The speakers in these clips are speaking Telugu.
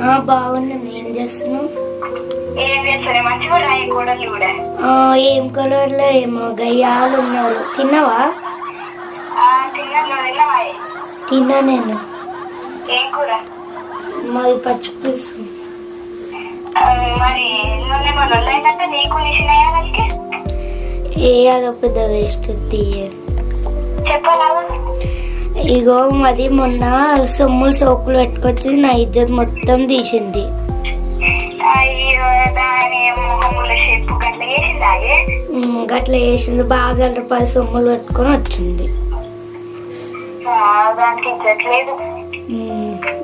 బాగున్నాను ఏం చేస్తున్నావు ఏం చేస్తారు? మంచిగా ఉన్నాయి కూడలు కూడా. ఆ, ఏం కలర్లో ఏమో గయ్యాలు ఉన్నారు. తిన్నావా? తిన్నా నేను. ఏం కూర? మాది పచ్చి పులుసు. మరి నీకు ఏ అదో పెద్ద వేస్ట్ తీయ చెప్పరాదు ఇగో మాది మొన్న సొమ్ములు సోకులు పెట్టుకొచ్చి నా ఇజ్జత్ మొత్తం తీసింది. గట్ల గట్ల చేసింది. బాగా రూపాయలు సొమ్ములు పెట్టుకొని వచ్చింది.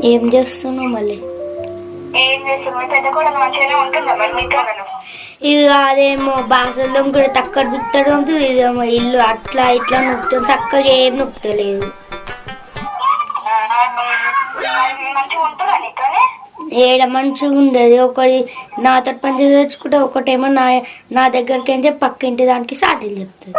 ఏం చేస్తున్నావు మళ్ళీ? ఇవి అదేమో బాసల్లో కూడా తక్కువ నొక్కుతాడు ఉంటుంది ఇదేమో ఇల్లు అట్లా ఇట్లా నొక్కుతుంది. చక్కగా ఏం నొక్కుతలేదు. ఏడ మంచిగా ఉండదు ఒకటి నాతో పని తెచ్చుకుంటే ఒకటేమో నా నా దగ్గరికి ఏం చెప్పి పక్క ఇంటి దానికి సాటిలు చెప్తుంది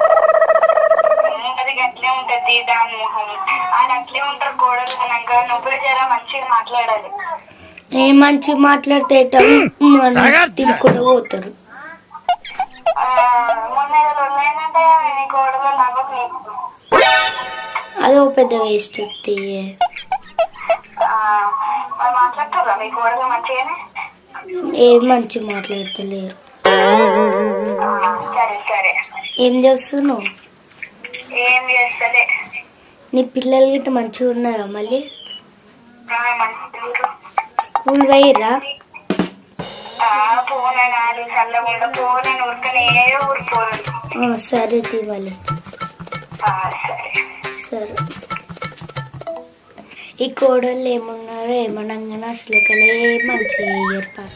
ఏం మంచిగా మాట్లాడితే తినుకుంటూ పోతారు. అదో పెద్ద వేస్ట్ తీయ మాట్లాడతారా మీ కోడలు మంచిగానే? ఏం మంచిగా మాట్లాడతలేరు. సరే సరే. ఏం చేస్తున్నావు? ఏం చేస్తలే. నీ పిల్లలు గిట్ట మంచిగా ఉన్నారా మళ్ళీ? ఆ, స్కూల్ పోయిర్రా? ఆ, పోనే నాలుగు చల్లకుండా పోనే ఉరకనే ఊరిపోను ఆ, సరే సరే సరే. ఈ కోడళ్ళు ఏమున్నారో ఏమనగానే అసలు కలే మంచిగా పాప.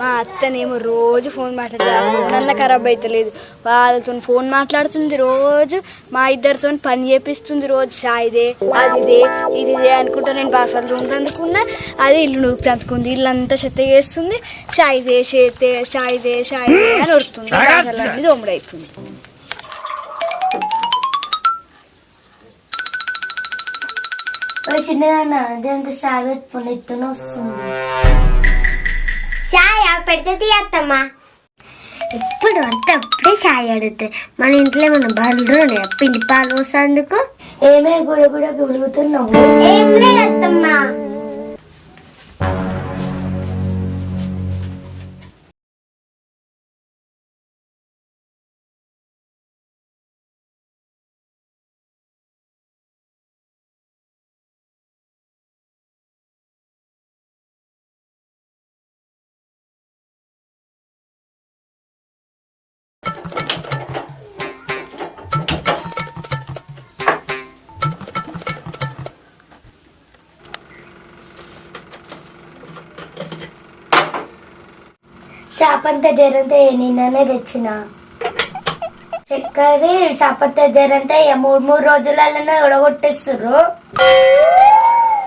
మా అత్తనేమో రోజు ఫోన్ మాట్లాడుతుంది. అన్న ఖరాబ్ అవుతలేదు వాళ్ళతో ఫోన్ మాట్లాడుతుంది రోజు. మా ఇద్దరితో పని చేపిస్తుంది రోజు. చాయ్దే అదిదే ఇదిదే అనుకుంటా నేను బాసాలు రూమ్ అందుకున్నా అది ఇల్లు నూకు తందుకుంది ఇల్లు అంతా చెత్త చేస్తుంది. చాయ్దే చేతే చాయ్దే చాయ్దే అని వస్తుంది బాసాలు అన్ని దొమ్ముడవుతుంది ఓ చిన్నదాన్న అదేంత షాయ్ పెట్టుకుని ఇత్తనే వస్తుంది. చాయ్ పెడితే తీయత్తమ్మా. ఎప్పుడు అంటే అప్పుడే చాయ్ అడుగుతాయి మన ఇంట్లో మన ఉన్నాయా? పిండి పాలు పోసేందుకు? ఏమే గుడ గుడ గులుగుతున్నావు ఏం లేదు షాపంతా జరంతా నిన్ననే తెచ్చిన. చక్కది షాపంతా జరంతా మూడు మూడు రోజులలోనే ఉడగొట్టేస్తుర్రు.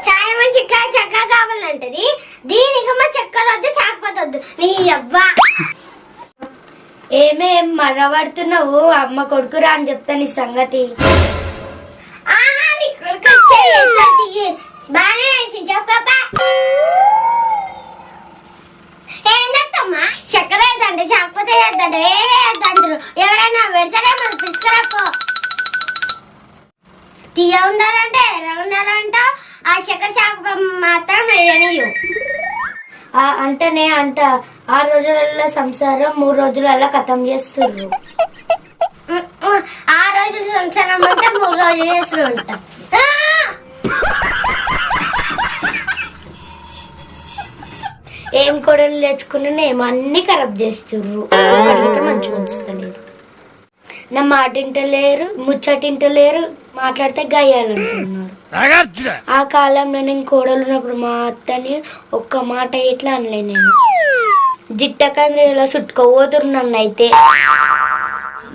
చాయ్ మంచి చక్కగా కావాలంటది. దీనికి మా చక్కెర వద్దు చాకపోతొద్దు నీ అవ్వా ఏమేం మర్రబడుతున్నావు అమ్మ కొడుకురా అని చెప్తా నీ సంగతి. ఆహా, నీ తీయ ఉండాలంటే ఎలా ఉండాలంట? ఆ చక్కెర చాప మాత్రం వేయనియు అంటనే అంట ఆ రోజులలో సంసారం మూడు రోజులలో కథం చేస్తుర్రు. ఆ రోజు సంసారం అంటే మూడు రోజులు చేస్తూ ఉంటాం ఏం కొడలు తెచ్చుకున్నా ఏమో అన్ని ఖరాబ్ చేస్తుర్రు. అడిగితే మంచిగా ఉంచుతుంది నా మాట ఇంటలేరు ముచ్చటింటలేరు మాట్లాడితే గాయాలంటున్నారు ఆ కాలంలో నేను కోడలు ఉన్నప్పుడు మా అత్తని ఒక్క మాట ఇట్లా అనలే నేను. జిట్టకంద్రిలో చుట్టుకోపోతురు నన్ను అయితే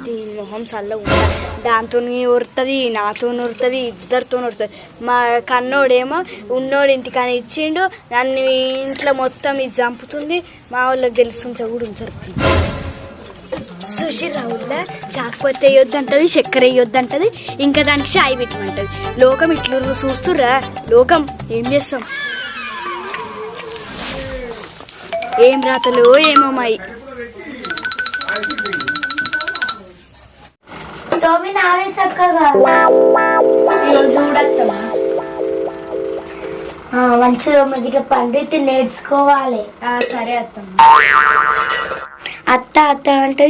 దీని మొహం చల్ల ఉండాలి దాంతో ఉరుతుంది నాతో ఉరుతుంది ఇద్దరితో ఉరుతుంది మా కన్నోడేమో ఉన్నోడు ఇంటికాని ఇచ్చిండు నన్ను ఇంట్లో మొత్తం ఇది చంపుతుంది మా వాళ్ళకి తెలుస్తుంది కూడా ఉంచరు సుషి రావుల చాకపోతే వేయొద్దంటది చక్కెర వేయొద్దంటది ఇంకా దానికి చాయ్ పెట్టమంటది. లోకం ఇట్లు చూస్తుర్రా? లోకం ఏం చేస్తాం? ఏం రాతలో ఏమో మాయి. తోమి నావే చక్కగా చూడత్తమ్మా మంచిగా మంచిగా పండితే నేర్చుకోవాలి. సరే అత్తమ్మ. అత్త అత్త అంటే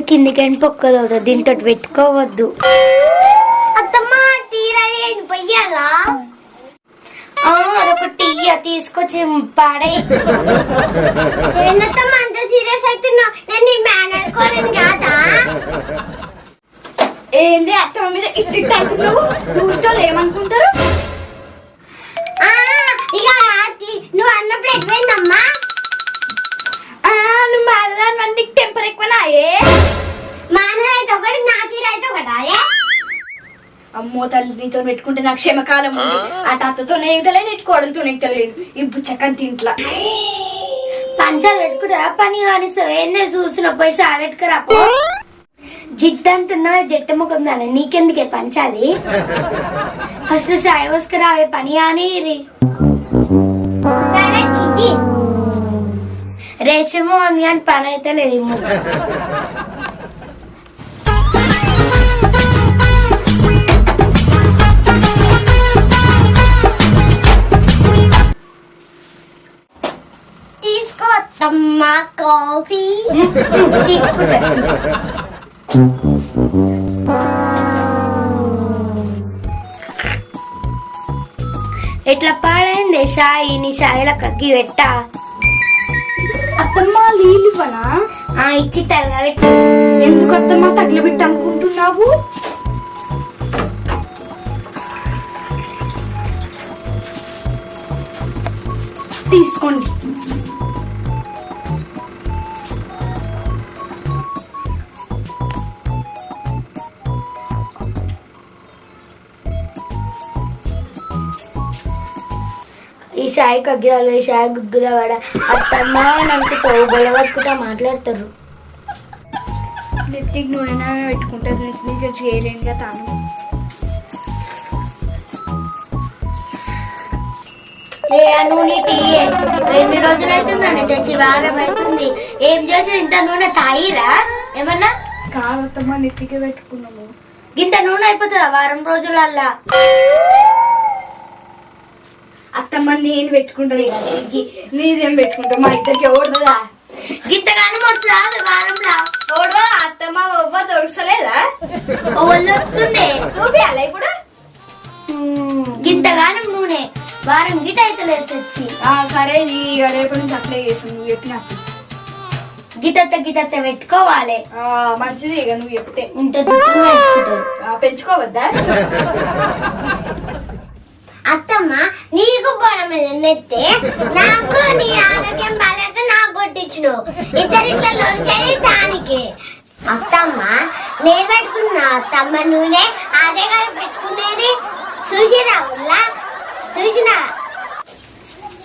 దీంతో పెట్టుకోవద్దు. రెడీ అయింది. పొయ్యాలా? ఆ, అదొక టీ తీసుకొచ్చి పాడే ఏంటత్తమ్మ అంత సీరియస్ అవుతున్నావు? నేను నీ మేనర్ కోరని కాదా? ఏంది అత్తమ్మ మీద ఇట్టి అంటున్నావు? చూస్తోళ్ళు ఏమనుకుంటారు? ఆ, ఇక నువ్వు అన్నప్పుడు ఎక్కడైందమ్మా అమ్మో తల్లి నీతో పెట్టుకుంటే నాకు క్షమకాలం ఉంది. అటు అత్తతో నెయ్యతలేదు ఇటు కోడలతో నెయ్యతలేదు ఈ బుచ్చకని తింట్లా. పంచాలు పెట్టుకుంటా పని కానీ ఏందే చూస్తున్నా పోయి సాగెట్టుకురా పో. జిడ్డంటున్నా జట్టు ముఖం దాని. నీకెందుకే పంచాది ఫస్ట్ చాయ్ వసుకురా పని కానీ. రేషము ఉంది కానీ పని అయితే లేదు అత్తమ్మ కాఫీ ఎట్లా పాడైంది షాయి నీ షాయిల కగ్గి పెట్టా? అత్తమ్మ నీళ్ళు ఇవ్వనా? ఆ ఇచ్చి తలగా పెట్టు. ఎందుకు అత్తమ్మ తగిలి పెట్టి అనుకుంటున్నావు తీసుకోండి. ఈ షాయి కగ్గిరాలు ఈ షాయి గుగ్గుల వాడ అత్తమ్మ అని అనుకుంటావు గొడవట్టుకుంటా మాట్లాడతారు. నెత్తికి నూనె పెట్టుకుంటుంది నెత్తికి చేయలేనుగా తాను. ఏ నూనె టీ ఎన్ని రోజులు అవుతుందని తెచ్చి వారం అవుతుంది ఏం చేసి ఇంత నూనె తాయిరా ఏమన్నా? కాదు అత్తమ్మ నెత్తికి పెట్టుకున్నాము. ఇంత నూనె అయిపోతుందా? వారం రోజులల్లా. అత్తమ్మ నేను పెట్టుకుంటుంది నీదేం పెట్టుకుంటా? మా ఇద్దరికి ఎవడుదా గింతగానే మొడుతుంది వారంలో అత్తమ్మ ఎవ్వరు దొరుకుతలేదా ఒళ్ళు వస్తుంది చూపియాలా ఇప్పుడు? గింతగానం నూనె. వారం గిట అయితే తెచ్చి. సరే నీ రేపటి నుంచి అప్లై చేస్తాను నువ్వు చెప్పినట్టు గితత్త గితత్త పెట్టుకోవాలి. ఆ, మంచిది ఇక నువ్వు చెప్తే. ఇంత పెంచుకోవద్దా? అత్తమ్మ నీకు గొడవ మీద నెత్తే నాకు నీ ఆరోగ్యం బాగాలేక నాకు కొట్టించును ఇద్దరిట్లో లొడిచేది దానికి. అత్తమ్మ నేను పెట్టుకున్నా అత్తమ్మ నూనె అదే కదా పెట్టుకునేది? చూసిరా ఉల్లా? చూసినా?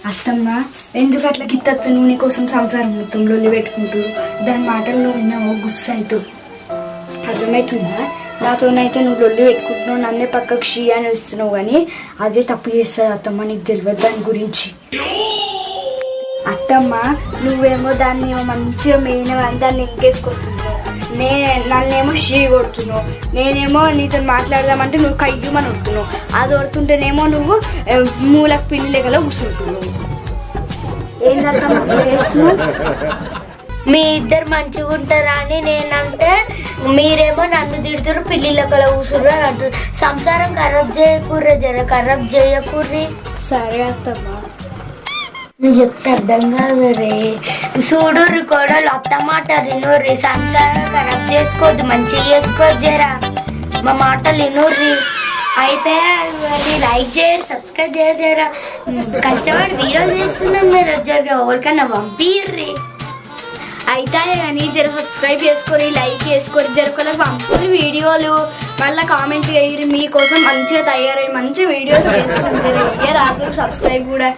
అత్తమ్మ ఎందుకు అట్లా గిత్తత్త నూనె కోసం సంసారం మొత్తం లొల్లి పెట్టుకుంటూ దాని మాటల్లో ఉన్న గుస్సు అవుతావు అర్థమవుతుందా నాతోనైతే నువ్వు లొల్లి పెట్టుకుంటున్నావు నన్నే పక్కకు షీ అని వస్తున్నావు కానీ అదే తప్పు చేస్తుంది అత్తమ్మ నీకు తెలియదు దాని గురించి. అత్తమ్మ నువ్వేమో దాన్ని మంచిగా మెయిన్ దాన్ని ఎంకేసుకొస్తున్నావు నే నన్నేమో షీ కొడుతున్నావు. నేనేమో నీతో మాట్లాడదామంటే నువ్వు కయ్యమని వస్తున్నావు. అది కొడుతుంటేనేమో నువ్వు మూలకు పిల్లి లెక్కలో కూర్చుంటున్నావు ఏం చేస్తున్నావు? మీ ఇద్దరు మంచిగా ఉంటారా అని నేనంటే మీరేమో నన్ను తిడుతురు పిల్లిల కల కూసుర్రు అని అంటారు సంసారం ఖరాబ్ చేయకూర్రే జర ఖరాబ్ చేయకూర్రి. సరే అత్తమ్మ. నువ్వు చెప్తే అర్థం కాదు రే. చూడుర్రి కోడలు అత్త మాట వినుర్రి. సంసారం ఖరాబ్ చేసుకోవద్దు మంచిగా చేసుకోవద్దు జరా. మా మాటలు వినుర్రి. అయితే మరి లైక్ చేయరు సబ్స్క్రైబ్ చేయరు జరా. కష్టపడి వీడియోలు చేస్తున్నాం మీరు జరగ ఎవరికన్నా పంపిర్రి. అయితే కానీ జర సబ్స్క్రైబ్ చేసుకొని లైక్ చేసుకొని జరగలకు పంపుకొని వీడియోలు మళ్ళీ కామెంట్ చేయరు మీకోసం మంచిగా తయారై మంచి వీడియోస్ చేసుకుంటారు ఏ రాత్రి సబ్స్క్రైబ్ కూడా